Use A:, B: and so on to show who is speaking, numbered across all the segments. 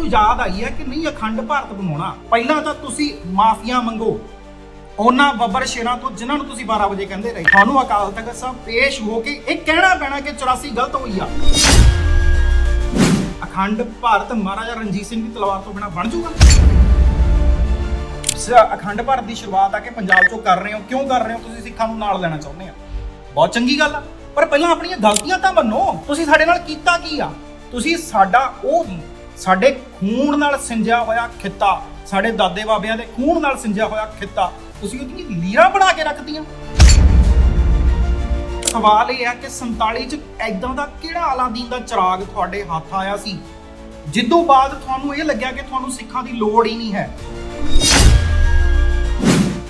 A: ਨੂੰ ਯਾਦ ਆਈ ਹੈ ਕਿ ਨਹੀਂ ਅਖੰਡ ਭਾਰਤ ਬਣਾਉਣਾ। ਪਹਿਲਾਂ ਤਾਂ ਤੁਸੀਂ ਮਾਫੀਆਂ ਮੰਗੋ। ਉਹਨਾਂ ਬੱਬਰ ਸ਼ੇਰਾਂ ਤੋਂ ਜਿਨ੍ਹਾਂ ਨੂੰ ਤੁਸੀਂ 12 ਵਜੇ ਕਹਿੰਦੇ ਰਹੇ। ਤੁਹਾਨੂੰ ਅਕਾਲ ਤਖਤ ਸਾਹਿਬ ਪੇਸ਼ ਹੋ ਕੇ ਇਹ ਕਹਿਣਾ ਪੈਣਾ ਕਿ 84 ਗਲਤ ਹੋਈ ਆ। ਅਖੰਡ ਭਾਰਤ ਮਹਾਰਾਜਾ ਰਣਜੀਤ ਸਿੰਘ ਦੀ ਤਲਵਾਰ ਤੋਂ ਬਿਨਾ ਬਣ ਜਾਊਗਾ। ਅਖੰਡ ਭਾਰਤ ਦੀ ਸ਼ੁਰੂਆਤ ਆ ਕੇ ਪੰਜਾਬ ਚੋਂ ਕਰ ਰਹੇ ਹੋ। ਕਿਉਂ ਕਰ ਰਹੇ ਹੋ? ਤੁਸੀਂ ਸਿੱਖਾਂ ਨੂੰ ਨਾਲ ਲੈਣਾ ਚਾਹੁੰਦੇ ਆ। ਬਹੁਤ ਚੰਗੀ ਗੱਲ ਆ। ਪਰ ਪਹਿਲਾਂ ਆਪਣੀਆਂ ਗਲਤੀਆਂ ਤਾਂ ਮੰਨੋ। ਤੁਸੀਂ ਸਾਡੇ ਨਾਲ ਕੀਤਾ ਕੀ ਆ? ਤੁਸੀਂ ਸਾਡਾ ਉਹ ਸਾਡੇ ਖੂਨ ਨਾਲ ਸਿੰਜਿਆ ਹੋਇਆ ਖਿੱਤਾ, ਸਾਡੇ ਦਾਦੇ ਬਾਬਿਆਂ ਦੇ ਖੂਨ ਨਾਲ ਸਿੰਜਿਆ ਹੋਇਆ ਖਿੱਤਾ, ਤੁਸੀਂ ਉਹਦੀਆਂ ਲੀਰਾਂ ਬਣਾ ਕੇ ਰੱਖਦੀਆਂ ਸਵਾਲ ਇਹ ਹੈ ਕਿ 47 ਚ ਐਦਾਂ ਦਾ ਕਿਹੜਾ ਅਲਾਦੀਨ ਦਾ ਚਿਰਾਗ ਤੁਹਾਡੇ ਹੱਥ ਆਇਆ ਸੀ? ਜਿੱਦੋਂ ਬਾਅਦ ਤੁਹਾਨੂੰ ਇਹ ਲੱਗਿਆ ਕਿ ਤੁਹਾਨੂੰ ਸਿੱਖਾਂ ਦੀ ਲੋੜ ਹੀ ਨਹੀਂ ਹੈ।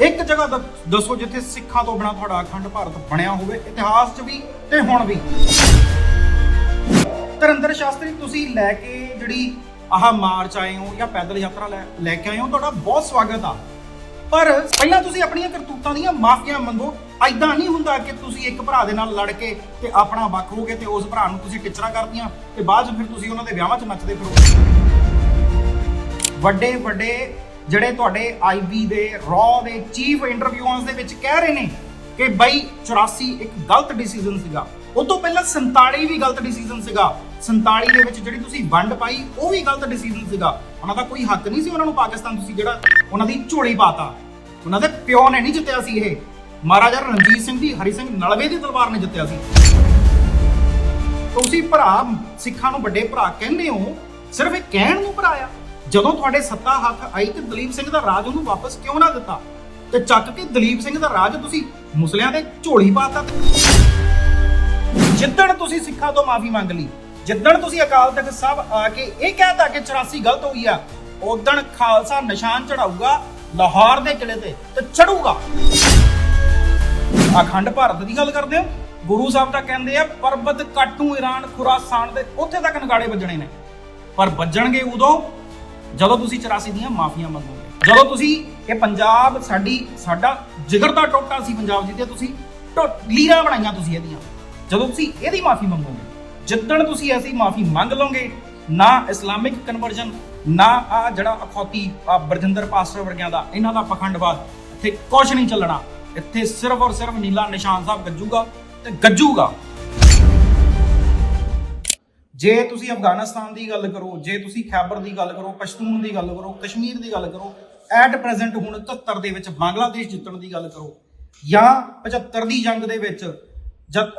A: ਇੱਕ ਜਗ੍ਹਾ ਦ- ਦੱਸੋ ਜਿੱਥੇ ਸਿੱਖਾਂ ਤੋਂ ਬਿਨਾ ਤੁਹਾਡਾ ਅਖੰਡ ਭਾਰਤ ਬਣਿਆ ਹੋਵੇ, ਇਤਿਹਾਸ 'ਚ ਵੀ ਤੇ ਹੁਣ ਵੀ। ਤਰਿੰਦਰ ਸ਼ਾਸਤਰੀ, ਤੁਸੀਂ ਲੈ ਕੇ ਜਿਹੜੀ ਆਹ ਮਾਰਚ ਆਏ ਹੋ ਜਾਂ ਪੈਦਲ ਯਾਤਰਾ ਲੈ ਲੈ ਕੇ ਆਏ ਹੋ, ਤੁਹਾਡਾ ਬਹੁਤ ਸਵਾਗਤ ਆ। ਪਰ ਪਹਿਲਾਂ ਤੁਸੀਂ ਆਪਣੀਆਂ ਕਰਤੂਤਾਂ ਦੀਆਂ ਮਾਫੀਆਂ ਮੰਗੋ। ਐਦਾਂ ਨਹੀਂ ਹੁੰਦਾ ਕਿ ਤੁਸੀਂ ਇੱਕ ਭਰਾ ਦੇ ਨਾਲ ਲੜ ਕੇ ਤੇ ਆਪਣਾ ਵੱਖ ਹੋਗੇ ਤੇ ਉਸ ਭਰਾ ਨੂੰ ਤੁਸੀਂ ਟਿਚਰਾਂ ਕਰਦੀਆਂ ਤੇ ਬਾਅਦ 'ਚ ਫਿਰ ਤੁਸੀਂ ਉਹਨਾਂ ਦੇ ਵਿਆਹਾਂ 'ਚ ਨੱਚਦੇ ਫਿਰੋ। ਵੱਡੇ ਵੱਡੇ ਜਿਹੜੇ ਤੁਹਾਡੇ ਆਈਬੀ ਦੇ ਰॉ ਦੇ ਚੀਫ ਇੰਟਰਵਿਊਆਂ ਦੇ ਵਿੱਚ ਕਹਿ ਰਹੇ ਨੇ ਕਿ ਬਈ 84 ਇੱਕ ਗਲਤ ਡਿਸੀਜਨ ਸੀਗਾ। ਉਹ ਤੋਂ ਪਹਿਲਾਂ 47 ਵੀ ਗਲਤ ਡਿਸੀਜਨ ਸੀਗਾ। 47 ਦੇ ਵਿੱਚ ਜਿਹੜੀ ਤੁਸੀਂ ਵੰਡ ਪਾਈ, ਉਹ ਵੀ ਗਲਤ ਡਿਸੀਜਨ ਸੀਗਾ। ਉਹਨਾਂ ਦਾ ਕੋਈ ਹੱਕ ਨਹੀਂ ਸੀ ਉਹਨਾਂ ਨੂੰ ਪਾਕਿਸਤਾਨ ਤੁਸੀਂ ਜਿਹੜਾ ਉਹਨਾਂ ਦੀ ਝੋਲੀ ਪਾਤਾ। ਉਹਨਾਂ ਦੇ ਪਿਓ ਨੇ ਨਹੀਂ ਜਿੱਤਿਆ ਸੀ ਇਹ। ਮਹਾਰਾਜਾ ਰਣਜੀਤ ਸਿੰਘ ਦੀ, ਹਰੀ ਸਿੰਘ ਨਲਵੇ ਦੀ ਤਲਵਾਰ ਨੇ ਜਿੱਤਿਆ ਸੀ। ਤੁਸੀਂ ਭਰਾ, ਸਿੱਖਾਂ ਨੂੰ ਵੱਡੇ ਭਰਾ ਕਹਿੰਦੇ ਹੋ, ਸਿਰਫ ਇਹ ਕਹਿਣ ਨੂੰ ਭਰਾ ਆ। ਜਦੋਂ ਤੁਹਾਡੇ ਸੱਤਾ ਹੱਥ ਆਈ ਤੇ ਦਲੀਪ ਸਿੰਘ ਦਾ ਰਾਜ ਉਹਨੂੰ ਵਾਪਸ ਕਿਉਂ ਨਾ ਦਿੱਤਾ? ਤੇ ਚੱਕ ਕੇ ਦਲੀਪ ਸਿੰਘ ਦਾ ਰਾਜ ਤੁਸੀਂ ਮੁਸਲਿਆਂ ਦੇ ਝੋਲੀ ਪਾਤਾ। ਜਿੱਦਣ ਤੁਸੀਂ ਸਿੱਖਾਂ ਤੋਂ ਮਾਫੀ ਮੰਗ ਲਈ ਜਿੱਦਣ ਤੁਸੀਂ ਅਕਾਲ ਤਖਤ ਸਾਹਿਬ ਆ ਕੇ ਇਹ ਕਹਿਤਾ ਕਿ 84 ਗਲਤ ਹੋਈ ਆ ਉਦਣ ਖਾਲਸਾ ਨਿਸ਼ਾਨ ਚੜਾਊਗਾ ਲਾਹੌਰ ਦੇ ਕਿਲੇ ਤੇ ਤੇ ਚੜੂਗਾ ਅਖੰਡ ਭਾਰਤ ਦੀ ਗੱਲ ਕਰਦੇ ਹੋ? ਗੁਰੂ ਸਾਹਿਬ ਤਾਂ ਕਹਿੰਦੇ ਆ, ਪਰਬਤ ਕਾਟੂ ਈਰਾਨ ਖੁਰਾਸਾਨ ਦੇ ਉੱਥੇ ਤੱਕ ਨਗਾੜੇ ਵੱਜਣੇ ਨੇ। ਪਰ ਵੱਜਣਗੇ ਉਦੋਂ ਜਦੋਂ ਤੁਸੀਂ 84 ਦੀਆਂ ਮਾਫੀਆਂ ਮੰਗੋਗੇ। ਜਦੋਂ ਤੁਸੀਂ ਇਹ ਪੰਜਾਬ ਸਾਡੀ, ਸਾਡਾ ਜਿਗਰ ਦਾ ਟੋਟਾ ਸੀ ਪੰਜਾਬ ਜੀ ਜਿਹਦੇ ਤੁਸੀਂ ਟੋ- ਲੀਰਾਂ ਬਣਾਈਆਂ ਤੁਸੀਂ ਇਹਦੀਆਂ। ਜਦੋਂ ਤੁਸੀਂ ਇਹਦੀ ਮਾਫੀ ਮੰਗੋਗੇ। ਜਿੱਦਣ ਤੁਸੀਂ ਐਸੀ ਮਾਫੀ ਮੰਗ ਲਓਗੇ, ਨਾ ਇਸਲਾਮਿਕ ਕਨਵਰਜਨ ਨਾ ਆ ਜਿਹੜਾ ਅਖੌਤੀ ਆ ਬਰਜਿੰਦਰ ਪਾਸਟਰ ਵਰਗਿਆਂ ਦਾ, ਇਹਨਾਂ ਦਾ ਪਖੰਡਵਾਦ, ਇੱਥੇ ਕੁਝ ਨਹੀਂ ਚੱਲਣਾ। ਇੱਥੇ ਸਿਰਫ ਔਰ ਸਿਰਫ ਨੀਲਾ ਨਿਸ਼ਾਨ ਸਾਹਿਬ ਗੱਜੂਗਾ ਤੇ ਗੱਜੂਗਾ। ਜੇ ਤੁਸੀਂ ਅਫਗਾਨਿਸਤਾਨ ਦੀ ਗੱਲ ਕਰੋ, ਜੇ ਤੁਸੀਂ ਖੈਬਰ ਦੀ ਗੱਲ ਕਰੋ, ਪਸ਼ਤੂਨ ਦੀ ਗੱਲ ਕਰੋ, ਕਸ਼ਮੀਰ ਦੀ ਗੱਲ ਕਰੋ, ਐਟ ਪ੍ਰੈਜ਼ੈਂਟ ਹੁਣ 71 ਦੇ ਵਿੱਚ ਬੰਗਲਾਦੇਸ਼ ਜਿੱਤਣ ਦੀ ਗੱਲ ਕਰੋ, ਜਾਂ 75 ਦੀ ਜੰਗ ਦੇ ਵਿੱਚ ਜਦ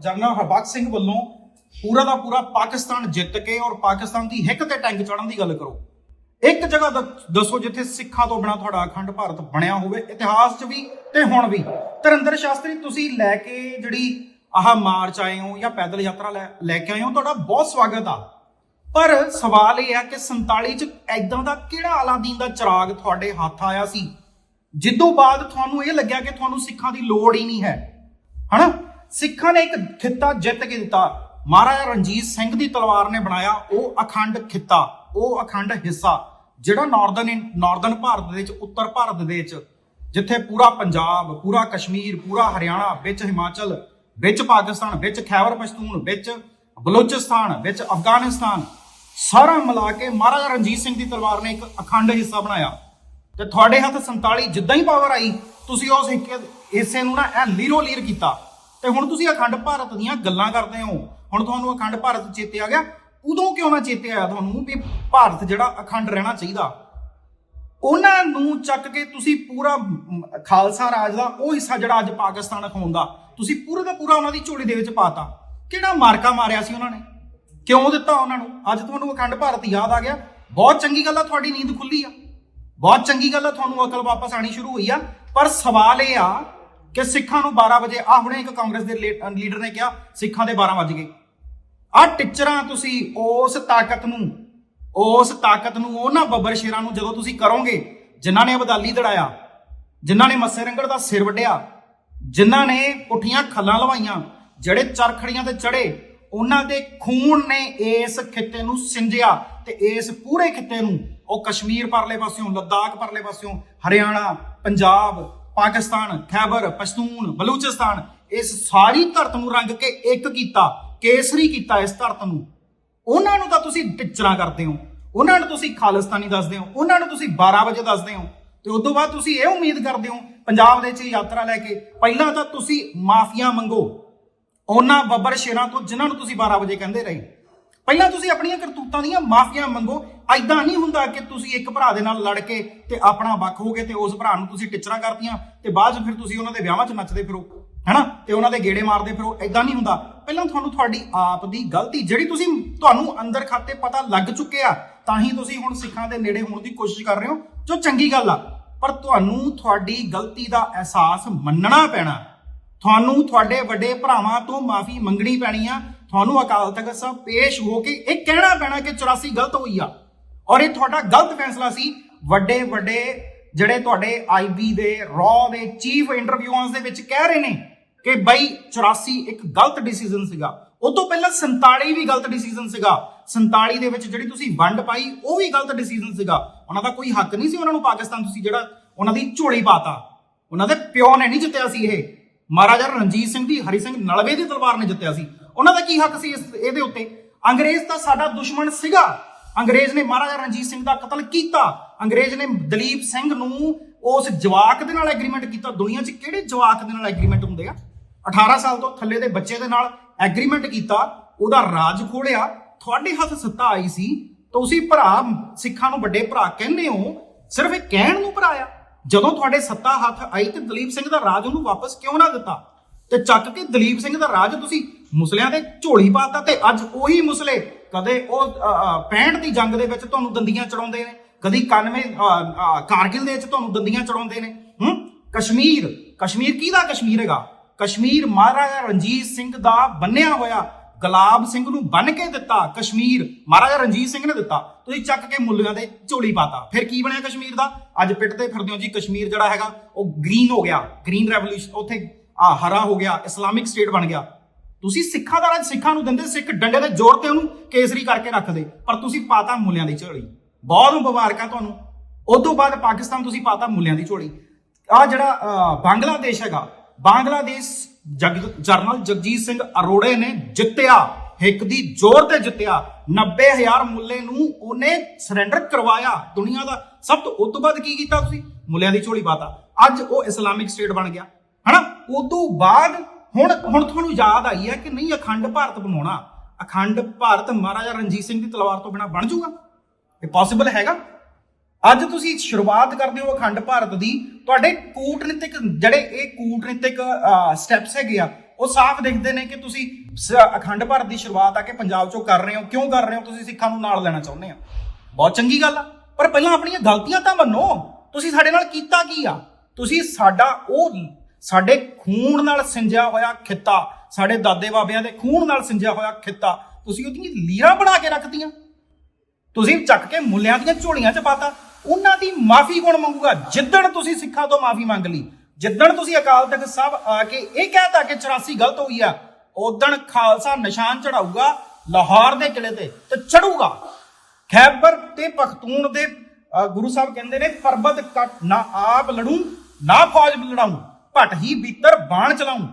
A: ਜਨਰਲ ਹਰਬਖਸ਼ ਸਿੰਘ ਵੱਲੋਂ ਪੂਰਾ ਦਾ ਪੂਰਾ ਪਾਕਿਸਤਾਨ ਜਿੱਤ ਕੇ ਔਰ ਪਾਕਿਸਤਾਨ ਦੀ ਹਿੱਕ ਤੇ ਟੈਂਕ ਚੜਨ ਦੀ ਗੱਲ ਕਰੋ। ਇੱਕ ਜਗ੍ਹਾ ਦ- ਦੱਸੋ ਜਿੱਥੇ ਸਿੱਖਾਂ ਤੋਂ ਬਿਨਾ ਤੁਹਾਡਾ ਅਖੰਡ ਭਾਰਤ ਬਣਿਆ ਹੋਵੇ, ਇਤਿਹਾਸ 'ਚ ਵੀ ਤੇ ਹੁਣ ਵੀ। ਤਰਿੰਦਰ ਸ਼ਾਸਤਰੀ, ਤੁਸੀਂ ਲੈ ਕੇ ਜਿਹੜੀ ਆਹ ਮਾਰਚ ਆਏ ਹੋ ਜਾਂ ਪੈਦਲ ਯਾਤਰਾ ਲੈ ਲੈ ਕੇ ਆਏ ਹੋ, ਤੁਹਾਡਾ ਬਹੁਤ ਸਵਾਗਤ ਆ। ਪਰ ਸਵਾਲ ਇਹ ਆ ਕਿ 47 ਚ ਐਦਾਂ ਦਾ ਕਿਹੜਾ ਅਲਾਦੀਨ ਦਾ ਚਿਰਾਗ ਤੁਹਾਡੇ ਹੱਥ ਆਇਆ ਸੀ? ਜਿੱਦੋਂ ਬਾਅਦ ਤੁਹਾਨੂੰ ਇਹ ਲੱਗਿਆ ਕਿ ਤੁਹਾਨੂੰ ਸਿੱਖਾਂ ਦੀ ਲੋੜ ਹੀ ਨਹੀਂ ਹੈ। ਹਨਾ? ਸਿੱਖਾਂ ਨੇ ਇੱਕ ਖਿੱਤਾ ਜਿੱਤ ਕੇ ਦਿੱਤਾ। ਮਹਾਰਾਜਾ ਰਣਜੀਤ ਸਿੰਘ ਦੀ ਤਲਵਾਰ ਨੇ ਬਣਾਇਆ ਉਹ ਅਖੰਡ ਖਿੱਤਾ, ਉਹ ਅਖੰਡ ਹਿੱਸਾ, ਜਿਹੜਾ ਨਾਰਦਰਨ ਨਾਰਦਰਨ ਭਾਰਤ ਦੇ ਵਿੱਚ, ਉੱਤਰ ਭਾਰਤ ਦੇ ਵਿੱਚ, ਜਿੱਥੇ ਪੂਰਾ ਪੰਜਾਬ, ਪੂਰਾ ਕਸ਼ਮੀਰ, ਪੂਰਾ ਹਰਿਆਣਾ, ਵਿੱਚ ਹਿਮਾਚਲ, ਵਿੱਚ ਪਾਕਿਸਤਾਨ, ਵਿੱਚ ਖੈਬਰ ਪਸ਼ਤੂਨ, ਵਿੱਚ ਬਲੋਚਿਸਤਾਨ, ਵਿੱਚ ਅਫਗਾਨਿਸਤਾਨ, ਸਾਰਾ ਮਿਲਾ ਕੇ ਮਹਾਰਾਜਾ ਰਣਜੀਤ ਸਿੰਘ ਦੀ ਤਲਵਾਰ ਨੇ ਇੱਕ ਅਖੰਡ ਹਿੱਸਾ ਬਣਾਇਆ। ਤੇ ਤੁਹਾਡੇ ਹੱਥ 47 ਜਿੱਦਾਂ ਹੀ ਪਾਵਰ ਆਈ, ਤੁਸੀਂ ਉਸ ਹਿੱਕੇ ਇਸੇ ਨੂੰ ਨਾ ਇਹ ਲੀਰੋ ਲੀਰ ਕੀਤਾ। ਤੇ ਹੁਣ ਤੁਸੀਂ ਅਖੰਡ ਭਾਰਤ ਦੀਆਂ ਗੱਲਾਂ ਕਰਦੇ ਹੋ। ਹੁਣ ਤੁਹਾਨੂੰ ਅਖੰਡ ਭਾਰਤ ਚੇਤੇ ਆ ਗਿਆ। ਉਦੋਂ ਕਿਉਂ ਨਾ ਚੇਤੇ ਆਇਆ ਤੁਹਾਨੂੰ ਵੀ ਭਾਰਤ ਜਿਹੜਾ ਅਖੰਡ ਰਹਿਣਾ ਚਾਹੀਦਾ? ਉਹਨਾਂ ਨੂੰ ਚੱਕ ਕੇ ਤੁਸੀਂ ਪੂਰਾ ਖਾਲਸਾ ਰਾਜ ਦਾ ਉਹ ਹਿੱਸਾ ਜਿਹੜਾ ਅੱਜ ਪਾਕਿਸਤਾਨ ਅਖਾਉਂਦਾ ਤੁਸੀਂ ਪੂਰਾ ਦਾ ਪੂਰਾ ਉਹਨਾਂ ਦੀ ਝੋਲੀ ਦੇ ਵਿੱਚ ਪਾਤਾ। ਕਿਹੜਾ ਮਾਰਕਾ ਮਾਰਿਆ ਸੀ ਉਹਨਾਂ ਨੇ? ਕਿਉਂ ਦਿੱਤਾ ਉਹਨਾਂ ਨੂੰ? ਅੱਜ ਤੁਹਾਨੂੰ ਅਖੰਡ ਭਾਰਤ ਯਾਦ ਆ ਗਿਆ। ਬਹੁਤ ਚੰਗੀ ਗੱਲ ਆ, ਤੁਹਾਡੀ ਨੀਂਦ ਖੁੱਲੀ ਆ। ਬਹੁਤ ਚੰਗੀ ਗੱਲ ਆ, ਤੁਹਾਨੂੰ ਅਕਲ ਵਾਪਸ ਆਣੀ ਸ਼ੁਰੂ ਹੋਈ ਆ। ਪਰ ਸਵਾਲ ਇਹ ਆ ਕਿ ਸਿੱਖਾਂ ਨੂੰ 12 ਵਜੇ ਆ ਹੁਣੇ ਇੱਕ ਕਾਂਗਰਸ ਦੇ ਲੀਡਰ ਨੇ ਕਿਹਾ, ਸਿੱਖਾਂ ਦੇ 12 ਵਜ ਗਏ। ਆ ਟਿਚਰਾਂ ਤੁਸੀਂ ਉਸ ਤਾਕਤ ਨੂੰ, ਉਸ ਤਾਕਤ ਨੂੰ, ਉਹਨਾਂ ਬੱਬਰ ਸ਼ੇਰਾਂ ਨੂੰ ਜਦੋਂ ਤੁਸੀਂ ਕਰੋਗੇ, ਜਿਨ੍ਹਾਂ ਨੇ ਅਬਦਾਲੀ ਦੜਾਇਆ, ਜਿਨ੍ਹਾਂ ਨੇ ਮੱਸੇ ਰੰਗੜ ਦਾ ਸਿਰ ਵੱਢਿਆ, ਜਿਨ੍ਹਾਂ ਨੇ ਪੁੱਠੀਆਂ ਖੱਲਾਂ ਲਵਾਈਆਂ, ਜਿਹੜੇ ਚਰਖੜੀਆਂ ਤੇ ਚੜੇ, ਉਹਨਾਂ ਦੇ ਖੂਨ ਨੇ ਇਸ ਖਿੱਤੇ ਨੂੰ ਸਿੰਜਿਆ ਤੇ ਇਸ ਪੂਰੇ ਖਿੱਤੇ ਨੂੰ ਉਹ ਕਸ਼ਮੀਰ ਪਰਲੇ ਪਾਸਿਓਂ, ਲੱਦਾਖ ਪਰਲੇ ਪਾਸਿਓਂ, ਹਰਿਆਣਾ, ਪੰਜਾਬ ਪਾਕਿਸਤਾਨ, ਖੈਬਰ, ਪਸ਼ਤੂਨ, ਬਲੂਚਿਸਤਾਨ, ਇਸ ਸਾਰੀ ਧਰਤ ਨੂੰ ਰੰਗ ਕੇ ਇੱਕ ਕੀਤਾ, ਕੇਸਰੀ ਕੀਤਾ ਇਸ ਧਰਤ ਨੂੰ। ਉਹਨਾਂ ਨੂੰ ਤਾਂ ਤੁਸੀਂ ਟਿਚਰਾਂ ਕਰਦੇ ਹੋ। ਉਹਨਾਂ ਨੂੰ ਤੁਸੀਂ ਖਾਲਿਸਤਾਨੀ ਦੱਸਦੇ ਹੋ। ਉਹਨਾਂ ਨੂੰ ਤੁਸੀਂ 12 ਵਜੇ ਦੱਸਦੇ ਹੋ। ਤੇ ਉਸ ਤੋਂ ਬਾਅਦ ਤੁਸੀਂ ਇਹ ਉਮੀਦ ਕਰਦੇ ਹੋ, ਪੰਜਾਬ ਦੇ ਵਿੱਚ ਯਾਤਰਾ ਲੈ ਕੇ, ਪਹਿਲਾਂ ਤਾਂ ਤੁਸੀਂ ਮਾਫੀਆ ਮੰਗੋ। ਉਹਨਾਂ ਬੱਬਰ ਸ਼ੇਰਾਂ ਤੋਂ ਜਿਨ੍ਹਾਂ ਨੂੰ ਤੁਸੀਂ 12 ਵਜੇ ਕਹਿੰਦੇ ਰਹੇ। ਪਹਿਲਾਂ ਤੁਸੀਂ ਆਪਣੀਆਂ ਕਰਤੂਤਾਂ ਦੀਆਂ ਮਾਫੀਆਂ ਮੰਗੋ ਐਦਾਂ ਨਹੀਂ ਹੁੰਦਾ ਕਿ ਤੁਸੀਂ ਇੱਕ ਭਰਾ ਦੇ ਨਾਲ ਲੜ ਕੇ ਤੇ ਆਪਣਾ ਵੱਖ ਹੋ ਗਏ ਤੇ ਉਸ ਭਰਾ ਨੂੰ ਤੁਸੀਂ ਟਿਚਰਾਂ ਕਰਦੀਆਂ ਤੇ ਬਾਅਦ 'ਚ ਫਿਰ ਤੁਸੀਂ ਉਹਨਾਂ ਦੇ ਵਿਆਹਾਂ 'ਚ ਨੱਚਦੇ ਫਿਰੋ, ਹੈਨਾ? ਤੇ ਉਹਨਾਂ ਦੇ ਗੇੜੇ ਮਾਰਦੇ ਫਿਰੋ ਐਦਾਂ ਨਹੀਂ ਹੁੰਦਾ। ਪਹਿਲਾਂ ਤੁਹਾਨੂੰ ਤੁਹਾਡੀ ਆਪ ਦੀ ਗਲਤੀ, ਜਿਹੜੀ ਤੁਸੀਂ ਤੁਹਾਨੂੰ ਅੰਦਰ ਖਾਤੇ ਪਤਾ ਲੱਗ ਚੁੱਕਿਆ, ਤਾਂ ਹੀ ਤੁਸੀਂ ਹੁਣ ਸਿੱਖਾਂ ਦੇ ਨੇੜੇ ਹੋਣ ਦੀ ਕੋਸ਼ਿਸ਼ ਕਰ ਰਹੇ ਹੋ, ਜੋ ਚੰਗੀ ਗੱਲ ਆ। ਪਰ ਤੁਹਾਨੂੰ ਤੁਹਾਡੀ ਗਲਤੀ ਦਾ ਅਹਿਸਾਸ ਮੰਨਣਾ ਪੈਣਾ। ਤੁਹਾਨੂੰ ਤੁਹਾਡੇ ਵੱਡੇ ਭਰਾਵਾਂ ਤੋਂ ਮਾਫੀ ਮੰਗਣੀ ਪੈਣੀ ਆ ਤੁਹਾਨੂੰ ਅਕਾਲ ਤਖਤ ਸਾਹਿਬ ਪੇਸ਼ ਹੋ ਕੇ ਇਹ ਕਹਿਣਾ ਪੈਣਾ ਕਿ 84 ਗਲਤ ਹੋਈ ਆ। ਔਰ ਇਹ ਤੁਹਾਡਾ ਗਲਤ ਫੈਸਲਾ ਸੀ। ਵੱਡੇ ਵੱਡੇ ਜਿਹੜੇ ਤੁਹਾਡੇ ਆਈਬੀ ਦੇ ਰॉ ਦੇ ਚੀਫ ਇੰਟਰਵਿਊਅਰਸ ਦੇ ਵਿੱਚ ਕਹਿ ਰਹੇ ਨੇ ਕਿ ਬਈ 84 ਇੱਕ ਗਲਤ ਡਿਸੀਜਨ ਸੀਗਾ। ਉਹ ਤੋਂ ਪਹਿਲਾਂ 47 ਵੀ ਗਲਤ ਡਿਸੀਜਨ ਸੀਗਾ। 47 ਦੇ ਵਿੱਚ ਜਿਹੜੀ ਤੁਸੀਂ ਵੰਡ ਪਾਈ, ਉਹ ਵੀ ਗਲਤ ਡਿਸੀਜਨ ਸੀਗਾ। ਉਹਨਾਂ ਦਾ ਕੋਈ ਹੱਕ ਨਹੀਂ ਸੀ ਉਹਨਾਂ ਨੂੰ ਪਾਕਿਸਤਾਨ ਤੁਸੀਂ ਜਿਹੜਾ ਉਹਨਾਂ ਦੀ ਝੋਲੀ ਪਾਤਾ। ਉਹਨਾਂ ਦੇ ਪਿਓ ਨੇ ਨਹੀਂ ਜਿੱਤਿਆ ਸੀ ਇਹ। ਮਹਾਰਾਜਾ ਰਣਜੀਤ ਸਿੰਘ ਦੀ, ਹਰੀ ਸਿੰਘ ਨਲਵੇ ਦੀ ਤਲਵਾਰ ਨੇ ਜਿੱਤਿਆ ਸੀ। ਉਹਨਾਂ ਦਾ ਕੀ ਹੱਕ ਸੀ ਇਸ ਇਹਦੇ ਉੱਤੇ? ਅੰਗਰੇਜ਼ ਤਾਂ ਸਾਡਾ ਦੁਸ਼ਮਣ ਸੀਗਾ। ਅੰਗਰੇਜ਼ ਨੇ ਮਹਾਰਾਜਾ ਰਣਜੀਤ ਸਿੰਘ ਦਾ ਕਤਲ ਕੀਤਾ। ਅੰਗਰੇਜ਼ ਨੇ ਦਲੀਪ ਸਿੰਘ ਨੂੰ ਉਸ ਜਵਾਕ ਦੇ ਨਾਲ ਐਗਰੀਮੈਂਟ ਕੀਤਾ। ਦੁਨੀਆ 'ਚ ਕਿਹੜੇ ਜਵਾਕ ਦੇ ਨਾਲ ਐਗਰੀਮੈਂਟ ਹੁੰਦੇ ਆ? 18 ਸਾਲ ਤੋਂ ਥੱਲੇ ਦੇ ਬੱਚੇ ਦੇ ਨਾਲ ਐਗਰੀਮੈਂਟ ਕੀਤਾ। ਉਹਦਾ ਰਾਜ ਖੋੜਿਆ ਤੁਹਾਡੇ ਹੱਥ ਸੱਤਾ ਆਈ ਸੀ। ਤੁਸੀਂ ਭਰਾ, ਸਿੱਖਾਂ ਨੂੰ ਵੱਡੇ ਭਰਾ ਕਹਿੰਦੇ ਹੋ। ਸਿਰਫ ਇਹ ਕਹਿਣ ਨੂੰ ਭਰਾ ਆ ਜਦੋਂ ਤੁਹਾਡੇ ਸੱਤਾ ਹੱਥ ਆਈ ਤੇ ਦਲੀਪ ਸਿੰਘ ਦਾ ਰਾਜ ਉਹਨੂੰ ਵਾਪਸ ਕਿਉਂ ਨਾ ਦਿੱਤਾ? ਤੇ ਚੱਕ ਕੇ ਦਲੀਪ ਸਿੰਘ ਦਾ ਰਾਜ ਤੁਸੀਂ ਮੁਸਲਿਆਂ ਦੇ ਝੋਲੀ ਪਾਤਾ ਤੇ ਅੱਜ ਉਹੀ ਮੁਸਲੇ ਕਦੇ ਉਹ ਅ, 65 ਦੀ ਜੰਗ ਦੇ ਵਿੱਚ ਤੁਹਾਨੂੰ ਦੰਦੀਆਂ ਚੜਾਉਂਦੇ ਨੇ ਕਦੀ 91 ਕਾਰਗਿਲ ਦੇ ਵਿੱਚ ਤੁਹਾਨੂੰ ਦੰਦੀਆਂ ਚੜਾਉਂਦੇ ਨੇ ਹੂੰ? ਕਸ਼ਮੀਰ ਕਸ਼ਮੀਰ ਕਿਹਦਾ ਕਸ਼ਮੀਰ ਹੈਗਾ? ਕਸ਼ਮੀਰ ਮਹਾਰਾਜਾ ਰਣਜੀਤ ਸਿੰਘ ਦਾ ਬੰਨਿਆ ਹੋਇਆ ਗੁਲਾਬ ਸਿੰਘ ਨੂੰ ਬੰਨ ਕੇ ਦਿੱਤਾ ਕਸ਼ਮੀਰ ਮਹਾਰਾਜਾ ਰਣਜੀਤ ਸਿੰਘ ਨੇ ਦਿੱਤਾ ਤੁਸੀਂ ਚੱਕ ਕੇ ਮੁੱਲਿਆਂ ਦੇ ਝੋਲੀ ਪਾਤਾ ਫਿਰ ਕੀ ਬਣਿਆ ਕਸ਼ਮੀਰ ਦਾ? ਅੱਜ ਪਿੱਟ ਤੇ ਫਿਰਦੇ ਹੋ ਜੀ ਕਸ਼ਮੀਰ ਜਿਹੜਾ ਹੈਗਾ ਉਹ ਗ੍ਰੀਨ ਹੋ ਗਿਆ ਗ੍ਰੀਨ ਰੈਵੋਲੂਸ਼ਨ ਉੱਥੇ ਆ ਹਰਾ ਹੋ ਗਿਆ ਇਸਲਾਮਿਕ ਸਟੇਟ ਬਣ ਗਿਆ। ਤੁਸੀਂ ਸਿੱਖਾਂ ਦਾ ਰਾਜ ਸਿੱਖਾਂ ਨੂੰ ਦਿੰਦੇ ਸਿੱਖ ਡੰਡੇ ਦੇ ਜ਼ੋਰ ਤੇ ਉਹਨੂੰ ਕੇਸਰੀ ਕਰਕੇ ਰੱਖਦੇ ਪਰ ਤੁਸੀਂ ਪਾਤਾ ਮੁੱਲਿਆਂ ਦੀ ਝੋਲੀ। ਬਹੁਤ ਮੁਬਾਰਕਾਂ ਤੁਹਾਨੂੰ। ਉਸ ਤੋਂ ਬਾਅਦ ਪਾਕਿਸਤਾਨ ਤੁਸੀਂ ਪਾਤਾ ਮੁੱਲਿਆਂ ਦੀ ਝੋਲੀ। ਆ ਜਿਹੜਾ ਅਹ, ਬੰਗਲਾਦੇਸ਼ ਹੈਗਾ ਬੰਗਲਾਦੇਸ਼ ਜਗ ਜਰਨਲ ਜਗਜੀਤ ਸਿੰਘ ਅਰੋੜੇ ਨੇ ਜਿੱਤਿਆ ਹਿੱਕ ਦੀ ਜ਼ੋਰ ਤੇ ਜਿੱਤਿਆ। 90000 ਮੁੱਲੇ ਨੂੰ ਉਹਨੇ ਸਰੈਂਡਰ ਕਰਵਾਇਆ ਦੁਨੀਆ ਦਾ। ਸਭ ਤੋਂ ਉਸ ਤੋਂ ਬਾਅਦ ਕੀ ਕੀਤਾ ਤੁਸੀਂ? ਮੁੱਲਿਆਂ ਦੀ ਝੋਲੀ ਪਾਤਾ। ਅੱਜ ਉਹ ਇਸਲਾਮਿਕ ਸਟੇਟ ਬਣ ਗਿਆ। ਹਨਾ ਤੋਂ ਬਾਅਦ ਹੁਣ ਹੁਣ ਤੁਹਾਨੂੰ ਯਾਦ ਆਈ ਹੈ ਕਿ ਨਹੀਂ ਅਖੰਡ ਭਾਰਤ ਬਣਾਉਣਾ? ਅਖੰਡ ਭਾਰਤ ਮਹਾਰਾਜਾ ਰਣਜੀਤ ਸਿੰਘ ਦੀ ਤਲਵਾਰ ਤੋਂ ਬਿਨਾ ਬਣ ਜਾਊਗਾ? ਇਹ ਪੋਸੀਬਲ ਹੈਗਾ? ਅੱਜ ਤੁਸੀਂ ਸ਼ੁਰੂਆਤ ਕਰਦੇ ਹੋ ਅਖੰਡ ਭਾਰਤ ਦੀ, ਤੁਹਾਡੇ ਕੂਟਨੀਤਿਕ ਜਿਹੜੇ ਇਹ ਕੂਟਨੀਤਿਕ ਸਟੈਪਸ ਹੈਗੇ ਆ, ਉਹ ਸਾਫ਼ ਦਿਖਦੇ ਨੇ ਕਿ ਤੁਸੀਂ ਸ- ਅਖੰਡ ਭਾਰਤ ਦੀ ਸ਼ੁਰੂਆਤ ਆ ਕੇ ਪੰਜਾਬ ਚੋਂ ਕਰ ਰਹੇ ਹੋ। ਕਿਉਂ ਕਰ ਰਹੇ ਹੋ? ਤੁਸੀਂ ਸਿੱਖਾਂ ਨੂੰ ਨਾਲ ਲੈਣਾ ਚਾਹੁੰਦੇ ਆ। ਬਹੁਤ ਚੰਗੀ ਗੱਲ ਆ। ਪਰ ਪਹਿਲਾਂ ਆਪਣੀਆਂ ਗਲਤੀਆਂ ਤਾਂ ਮੰਨੋ। ਤੁਸੀਂ ਸਾਡੇ ਨਾਲ ਕੀਤਾ ਕੀ ਆ? ਤੁਸੀਂ ਸਾਡਾ ਉਹ ਸਾਡੇ ਖੂਨ ਨਾਲ ਸਿੰਜਿਆ ਹੋਇਆ ਖਿੱਤਾ, ਸਾਡੇ ਦਾਦੇ ਬਾਬਿਆਂ ਦੇ ਖੂਨ ਨਾਲ ਸਿੰਜਿਆ ਹੋਇਆ ਖਿੱਤਾ, ਤੁਸੀਂ ਉਹਦੀਆਂ ਲੀਰਾਂ ਬਣਾ ਕੇ ਰੱਖਦੀਆਂ ਤੁਸੀਂ ਚੱਕ ਕੇ ਮੁੱਲਿਆਂ ਦੀਆਂ ਝੋਲੀਆਂ 'ਚ ਪਾਤਾ, ਉਹਨਾਂ ਦੀ ਮਾਫੀ ਕੌਣ ਮੰਗੂਗਾ? ਜਿੱਦਣ ਤੁਸੀਂ ਸਿੱਖਾਂ ਤੋਂ ਮਾਫੀ ਮੰਗ ਲਈ, ਜਿੱਦਣ ਤੁਸੀਂ ਅਕਾਲ ਤਖਤ ਸਾਹਿਬ ਆ ਕੇ ਇਹ ਕਹਿਤਾ ਕਿ 84 ਗਲਤ ਹੋਈ ਆ ਉਦਣ ਖਾਲਸਾ ਨਿਸ਼ਾਨ ਚੜਾਊਗਾ ਲਾਹੌਰ ਦੇ ਕਿਲੇ ਤੇ ਤੇ ਚੜੂਗਾ ਖੈਬਰ ਤੇ ਪਖਤੂਨ ਦੇ ਗੁਰੂ ਸਾਹਿਬ ਕਹਿੰਦੇ ਨੇ, ਪਰਬਤ ਨਾ ਆਪ ਲੜੂ, ਨਾ ਫੌਜ ਲੜਾਊਂ। ਭਟ ਹੀ ਬੀਤਰ ਬਾਣ ਚਲਾਊਂ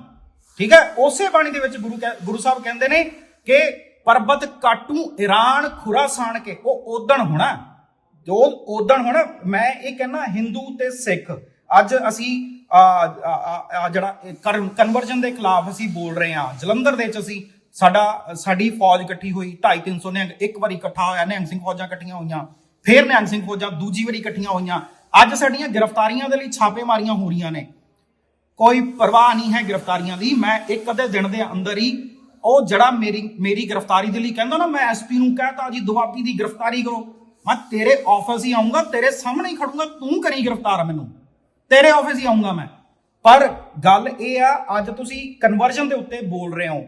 A: ਠੀਕ ਹੈ? ਉਸੇ ਬਾਣੀ ਦੇ ਵਿੱਚ ਗੁਰੂ ਕਹਿ- ਗੁਰੂ ਸਾਹਿਬ ਕਹਿੰਦੇ ਨੇ ਕਿ ਪਰਬਤ ਕਾਟੂ ਈਰਾਨ ਖੁਰਾਸਾਨ ਕੇ। ਉਹ ਉਦਣ ਹੋਣਾ। ਜੋ ਉਦਣ ਹੋਣਾ, ਮੈਂ ਇਹ ਕਹਿੰਦਾ ਹਿੰਦੂ ਤੇ ਸਿੱਖ। ਅੱਜ ਅਸੀਂ, ਆ ਜਿਹੜਾ ਕਨਵਰਜਨ ਦੇ ਖਿਲਾਫ ਅਸੀਂ ਬੋਲ ਰਹੇ ਹਾਂ। ਜਲੰਧਰ ਦੇ ਵਿੱਚ ਅਸੀਂ ਸਾਡਾ, ਸਾਡੀ ਫੌਜ ਇਕੱਠੀ ਹੋਈ 2.5 300 ਨਿਹੰਗ, ਇੱਕ ਵਾਰੀ ਇਕੱਠਾ ਹੋਇਆ, ਨਿਹੰਗ ਸਿੰਘ ਫੌਜਾਂ ਇਕੱਠੀਆਂ ਹੋਈਆਂ, ਫਿਰ ਨਿਹੰਗ ਸਿੰਘ ਫੌਜਾਂ ਦੂਜੀ ਵਾਰੀ ਇਕੱਠੀਆਂ ਹੋਈਆਂ। ਅੱਜ ਸਾਡੀਆਂ ਗ੍ਰਿਫਤਾਰੀਆਂ ਦੇ ਲਈ ਛਾਪੇਮਾਰੀਆਂ ਹੋ ਰਹੀਆਂ ਨੇ। ਕੋਈ ਪਰਵਾਹ ਨਹੀਂ ਹੈ ਗ੍ਰਿਫਤਾਰੀਆਂ ਦੀ। ਮੈਂ ਇੱਕ ਅੱਧੇ ਦਿਨ ਦੇ ਅੰਦਰ ਹੀ ਉਹ ਜਿਹੜਾ ਮੇਰੀ ਮੇਰੀ ਗ੍ਰਿਫਤਾਰੀ ਦੇ ਲਈ ਕਹਿੰਦਾ ਨਾ, ਮੈਂ ਐਸਪੀ ਨੂੰ ਕਹਤਾ ਜੀ, ਦੁਆਬੀ ਦੀ ਗ੍ਰਿਫਤਾਰੀ ਕਰੋ। ਮੈਂ ਤੇਰੇ ਆਫਿਸ ਹੀ ਆਉਂਗਾ ਤੇਰੇ ਸਾਹਮਣੇ ਹੀ ਖੜੂੰਗਾ, ਤੂੰ ਕਰੀ ਗ੍ਰਿਫਤਾਰ ਮੈਨੂੰ। ਤੇਰੇ ਆਫਿਸ ਹੀ ਆਉਂਗਾ ਮੈਂ। ਪਰ ਗੱਲ ਇਹ ਆ, ਅੱਜ ਤੁਸੀਂ ਕਨਵਰਜਨ ਦੇ ਉੱਤੇ ਬੋਲ ਰਹੇ ਹੋ।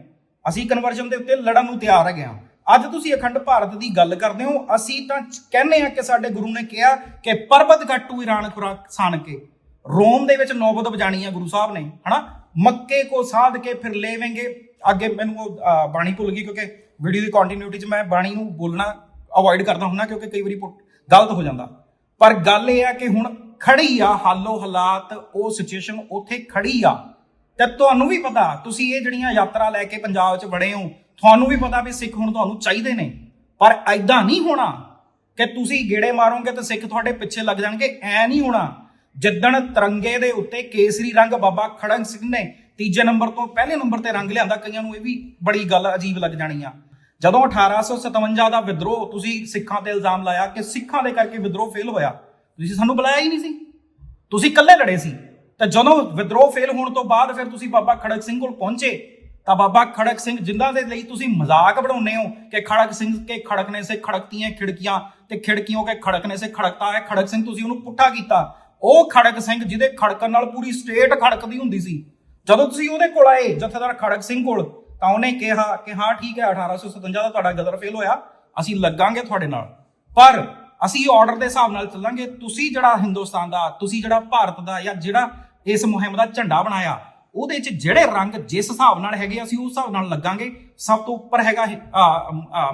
A: ਅਸੀਂ ਕਨਵਰਜਨ ਦੇ ਉੱਤੇ ਲੜਨ ਨੂੰ ਤਿਆਰ ਹੈਗੇ ਆ ਅੱਜ ਤੁਸੀਂ ਅਖੰਡ ਭਾਰਤ ਦੀ ਗੱਲ ਕਰਦੇ ਹੋ। ਅਸੀਂ ਤਾਂ ਕਹਿੰਦੇ ਆ ਕਿ ਸਾਡੇ ਗੁਰੂ ਨੇ ਕਿਹਾ ਕਿ ਪਰਬਤ ਘਟੂ ਈਰਾਨ ਖੁਰਾ ਸਾਨ ਕੇ। ਰੋਮ ਦੇ ਵਿੱਚ ਨੌਬਤ ਵਜਾਣੀ ਆ ਗੁਰੂ ਸਾਹਿਬ ਨੇ, ਹਨਾ? ਮੱਕੇ ਕੋ ਸਾਧ ਕੇ ਫਿਰ ਲੈਵੇਂਗੇ। ਅੱਗੇ ਮੈਨੂੰ ਉਹ ਬਾਣੀ ਭੁੱਲ ਗਈ ਕਿਉਂਕਿ ਵੀਡੀਓ ਦੀ ਕੰਟੀਨਿਊਟੀ 'ਚ ਮੈਂ ਬਾਣੀ ਨੂੰ ਬੋਲਣਾ ਅਵੋਇਡ ਕਰਦਾ ਹੁੰਦਾ ਕਿਉਂਕਿ ਕਈ ਵਾਰੀ ਪੁੱਟ- ਗਲਤ ਹੋ ਜਾਂਦਾ। ਪਰ ਗੱਲ ਇਹ ਆ ਕਿ ਹੁਣ ਖੜੀ ਆ, ਹਾਲੋ ਹਾਲਾਤ, ਉਹ ਸਿਚੁਏਸ਼ਨ ਉੱਥੇ ਖੜੀ ਆ। ਤੇ ਤੁਹਾਨੂੰ ਵੀ ਪਤਾ, ਤੁਸੀਂ ਇਹ ਜਿਹੜੀਆਂ ਯਾਤਰਾ ਲੈ ਕੇ ਪੰਜਾਬ 'ਚ ਵੜੇ ਹੋ, ਤੁਹਾਨੂੰ ਵੀ ਪਤਾ ਵੀ ਸਿੱਖ ਹੁਣ ਤੁਹਾਨੂੰ ਚਾਹੀਦੇ ਨੇ। ਪਰ ਐਦਾਂ ਨਹੀਂ ਹੋਣਾ ਕਿ ਤੁਸੀਂ ਗੇੜੇ ਮਾਰੋਗੇ ਤੇ ਸਿੱਖ ਤੁਹਾਡੇ ਪਿੱਛੇ ਲੱਗ ਜਾਣਗੇ, ਐ ਨਹੀਂ ਹੋਣਾ। ਜਿੱਦਣ ਤਿਰੰਗੇ ਦੇ ਉੱਤੇ ਕੇਸਰੀ ਰੰਗ ਬਾਬਾ ਖੜਕ ਸਿੰਘ ਨੇ ਤੀਜੇ ਨੰਬਰ ਤੋਂ ਪਹਿਲੇ ਨੰਬਰ ਤੇ ਰੰਗ ਲਿਆਂਦਾ, ਕਈਆਂ ਨੂੰ ਇਹ ਵੀ ਬੜੀ ਗੱਲ ਅਜੀਬ ਲੱਗ ਜਾਣੀ ਆ। ਜਦੋਂ 1857 ਦਾ ਵਿਦਰੋਹ ਤੁਸੀਂ ਸਿੱਖਾਂ ਤੇ ਇਲਜ਼ਾਮ ਲਾਇਆ ਕਿ ਸਿੱਖਾਂ ਦੇ ਕਰਕੇ ਵਿਦਰੋਹ ਫੇਲ ਹੋਇਆ, ਤੁਸੀਂ ਸਾਨੂੰ ਬੁਲਾਇਆ ਹੀ ਨਹੀਂ ਸੀ। ਤੁਸੀਂ ਇਕੱਲੇ ਲੜੇ ਸੀ। ਤੇ ਜਦੋਂ ਵਿਦਰੋਹ ਫੇਲ ਹੋਣ ਤੋਂ ਬਾਅਦ ਫਿਰ ਤੁਸੀਂ ਬਾਬਾ ਖੜਕ ਸਿੰਘ ਕੋਲ ਪਹੁੰਚੇ, ਤਾਂ ਬਾਬਾ ਖੜਕ ਸਿੰਘ ਜਿੰਦਾਂ ਦੇ ਲਈ ਤੁਸੀਂ ਮਜ਼ਾਕ ਬਣਾਉਂਦੇ ਹੋ ਕਿ ਖੜਕ ਸਿੰਘ ਕੇ ਖੜਕਨੇ ਸੇ ਖੜਕਤੀਆਂ, ਖਿੜਕੀਆਂ ਤੇ ਖਿੜਕੀਆਂ ਕੇ ਖੜਕਨੇ ਸੇ ਖੜਕਤਾ ਹੈ ਖੜਕ ਸਿੰਘ ਤੁਸੀਂ ਉਹਨੂੰ ਪੁੱਠਾ ਕੀਤਾ। ਉਹ ਖੜਕ ਸਿੰਘ ਜਿਹਦੇ ਖੜਕਣ ਨਾਲ ਪੂਰੀ ਸਟੇਟ ਖੜਕਦੀ ਹੁੰਦੀ ਸੀ। ਜਦੋਂ ਤੁਸੀਂ ਉਹਦੇ ਕੋਲ ਆਏ, ਜਥੇਦਾਰ ਖੜਕ ਸਿੰਘ ਕੋਲ, ਤਾਂ ਉਹਨੇ ਕਿਹਾ ਕਿ ਹਾਂ, ਠੀਕ ਹੈ 1857 ਦਾ ਤੁਹਾਡਾ ਗਦਰ ਫੇਲ ਹੋਇਆ, ਅਸੀਂ ਲੱਗਾਂਗੇ ਤੁਹਾਡੇ ਨਾਲ। ਪਰ ਅਸੀਂ ਆਰਡਰ ਦੇ ਹਿਸਾਬ ਨਾਲ ਚੱਲਾਂਗੇ, ਤੁਸੀਂ ਜਿਹੜਾ ਹਿੰਦੁਸਤਾਨ ਦਾ, ਤੁਸੀਂ ਜਿਹੜਾ ਭਾਰਤ ਦਾ ਜਾਂ ਜਿਹੜਾ ਇਸ ਮੁਹਿੰਮ ਦਾ ਝੰਡਾ ਬਣਾਇਆ, ਉਹਦੇ 'ਚ ਜਿਹੜੇ ਰੰਗ ਜਿਸ ਹਿਸਾਬ ਨਾਲ ਹੈਗੇ, ਅਸੀਂ ਉਸ ਹਿਸਾਬ ਨਾਲ ਲੱਗਾਂਗੇ। ਸਭ ਤੋਂ ਉੱਪਰ ਹੈਗਾ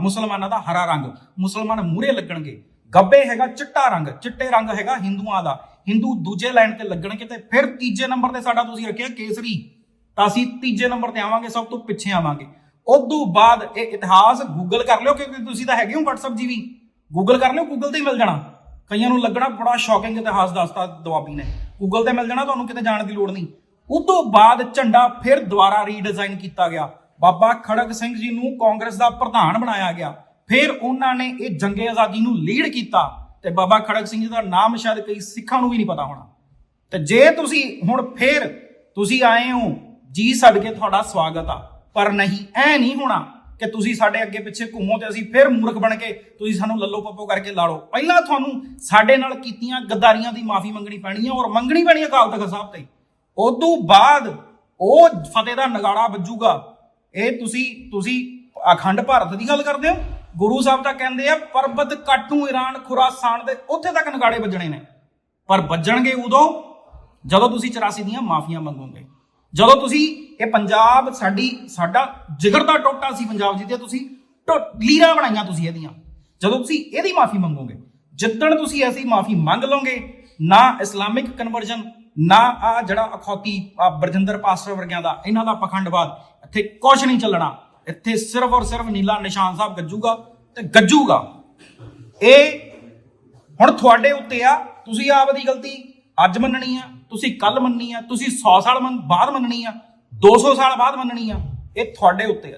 A: ਮੁਸਲਮਾਨਾਂ ਦਾ ਹਰਾ ਰੰਗ। ਮੁਸਲਮਾਨ ਮੂਰੇ ਲੱਗਣਗੇ। ਗੱਬੇ ਹੈਗਾ ਚਿੱਟਾ ਰੰਗ, ਚਿੱਟੇ ਰੰਗ ਹੈਗਾ ਹਿੰਦੂਆਂ ਦਾ। ਹਿੰਦੂ ਦੂਜੇ ਲਾਈਨ ਤੇ ਲੱਗਣਗੇ ਤੇ ਫਿਰ ਤੀਜੇ ਨੰਬਰ ਤੇ ਸਾਡਾ ਤੁਸੀਂ ਰੱਖਿਆ ਕੇਸਰੀ। ਤਾਂ ਅਸੀਂ ਤੀਜੇ ਨੰਬਰ ਤੇ ਆਵਾਂਗੇ, ਸਭ ਤੋਂ ਪਿੱਛੇ ਆਵਾਂਗੇ। ਉਦੋਂ ਬਾਅਦ ਇਹ ਇਤਿਹਾਸ ਗੂਗਲ ਕਰ ਲਿਓ, ਕਿਉਂਕਿ ਤੁਸੀਂ ਤਾਂ ਹੈਗੇ ਹੋ WhatsApp ਜੀ ਵੀ। ਗੂਗਲ ਕਰ ਲਿਓ ਗੂਗਲ ਤੇ ਹੀ ਮਿਲ ਜਾਣਾ। ਕਈਆਂ ਨੂੰ ਲੱਗਣਾ ਬੜਾ ਸ਼ੌਕਿੰਗ ਇਤਿਹਾਸ ਦੱਸਤਾ ਦੁਆਬੀ ਨੇ। ਗੂਗਲ ਤੇ ਮਿਲ ਜਾਣਾ, ਤੁਹਾਨੂੰ ਕਿਤੇ ਜਾਣ ਦੀ ਲੋੜ ਨਹੀਂ। ਉਦੋਂ ਬਾਅਦ ਝੰਡਾ ਫਿਰ ਦੁਬਾਰਾ ਰੀਡਿਜ਼ਾਈਨ ਕੀਤਾ ਗਿਆ। ਬਾਬਾ ਖੜਕ ਸਿੰਘ ਜੀ ਨੂੰ ਕਾਂਗਰਸ ਦਾ ਪ੍ਰਧਾਨ ਬਣਾਇਆ ਗਿਆ। ਫਿਰ ਉਹਨਾਂ ਨੇ ਇਹ ਜੰਗੇ ਆਜ਼ਾਦੀ ਨੂੰ ਲੀਡ ਕੀਤਾ। ਤੇ ਬਾਬਾ ਖੜਕ ਸਿੰਘ ਜੀ ਦਾ ਨਾਮ ਸ਼ਾਇਦ ਕਈ ਸਿੱਖਾਂ ਨੂੰ ਵੀ ਨਹੀਂ ਪਤਾ ਹੋਣਾ। ਤੇ ਜੇ ਤੁਸੀਂ ਹੁਣ ਫੇਰ ਤੁਸੀਂ ਆਏ ਹੋ, ਜੀ ਛੱਡ ਕੇ ਤੁਹਾਡਾ ਸਵਾਗਤ ਆ, ਪਰ ਨਹੀਂ, ਐ ਨਹੀਂ ਹੋਣਾ ਕਿ ਤੁਸੀਂ ਸਾਡੇ ਅੱਗੇ ਪਿੱਛੇ ਘੁੰਮੋ ਤੇ ਅਸੀਂ ਫਿਰ ਮੂਰਖ ਬਣ ਕੇ ਤੁਸੀਂ ਸਾਨੂੰ ਲੱਲੋ ਪੱਪੋ ਕਰਕੇ ਲਾ ਲਓ ਪਹਿਲਾਂ ਤੁਹਾਨੂੰ ਸਾਡੇ ਨਾਲ ਕੀਤੀਆਂ ਗੱਦਾਰੀਆਂ ਦੀ ਮਾਫੀ ਮੰਗਣੀ ਪੈਣੀ ਹੈ ਔਰ ਮੰਗਣੀ ਪੈਣੀ ਹੈ ਅਕਾਲ ਤਖਤ ਸਾਹਿਬ ਤੇ। ਉਦੋਂ ਬਾਅਦ ਉਹ ਫਤਿਹ ਦਾ ਨਗਾੜਾ ਵੱਜੂਗਾ। ਇਹ ਤੁਸੀਂ ਤੁਸੀਂ ਅਖੰਡ ਭਾਰਤ ਦੀ ਗੱਲ ਕਰਦੇ ਹੋ? ਗੁਰੂ ਸਾਹਿਬ ਤਾਂ ਕਹਿੰਦੇ ਆ, ਪਰਬਤ ਕਾਟੂ ਈਰਾਨ ਖੁਰਾਸਾਨ ਦੇ, ਉੱਥੇ ਤੱਕ ਨਗਾੜੇ ਵੱਜਣੇ ਨੇ। ਪਰ ਵੱਜਣਗੇ ਉਦੋਂ, ਜਦੋਂ ਤੁਸੀਂ 84 ਦੀਆਂ ਮਾਫੀਆਂ ਮੰਗੋਗੇ। ਜਦੋਂ ਤੁਸੀਂ, ਇਹ ਪੰਜਾਬ ਸਾਡੀ, ਸਾਡਾ ਜਿਗਰ ਦਾ ਟੋਟਾ ਸੀ ਪੰਜਾਬ ਜੀ ਤੇ ਤੁਸੀਂ ਟੋ- ਲੀਰਾਂ ਬਣਾਈਆਂ ਤੁਸੀਂ ਇਹਦੀਆਂ। ਜਦੋਂ ਤੁਸੀਂ ਇਹਦੀ ਮਾਫੀ ਮੰਗੋਗੇ, ਜਿੱਦਣ ਤੁਸੀਂ ਐਸੀ ਮਾਫੀ ਮੰਗ ਲਓਗੇ, ਨਾ ਇਸਲਾਮਿਕ ਕਨਵਰਜਨ ਨਾ ਆ ਜਿਹੜਾ ਅਖੌਤੀ ਆਹ ਬਰਜਿੰਦਰ ਪਾਸਟਰ ਵਰਗਿਆਂ ਦਾ, ਇਹਨਾਂ ਦਾ ਪਖੰਡਵਾਦ, ਇੱਥੇ ਕੁਝ ਨਹੀਂ ਚੱਲਣਾ। ਇੱਥੇ ਸਿਰਫ ਔਰ ਸਿਰਫ ਨੀਲਾ ਨਿਸ਼ਾਨ ਸਾਹਿਬ ਗੱਜੂਗਾ ਤੇ ਗੱਜੂਗਾ। ਇਹ ਹੁਣ ਤੁਹਾਡੇ ਉੱਤੇ ਆ, ਤੁਸੀਂ ਆਪ ਦੀ ਗਲਤੀ ਅੱਜ ਮੰਨਣੀ ਆ, ਤੁਸੀਂ ਕੱਲ ਮੰਨਣੀ ਆ, ਤੁਸੀਂ 100 ਸਾਲ ਮੰਨ- ਬਾਅਦ ਮੰਨਣੀ ਆ 200 ਸਾਲ ਬਾਅਦ ਮੰਨਣੀ ਆ, ਇਹ ਤੁਹਾਡੇ ਉੱਤੇ ਆ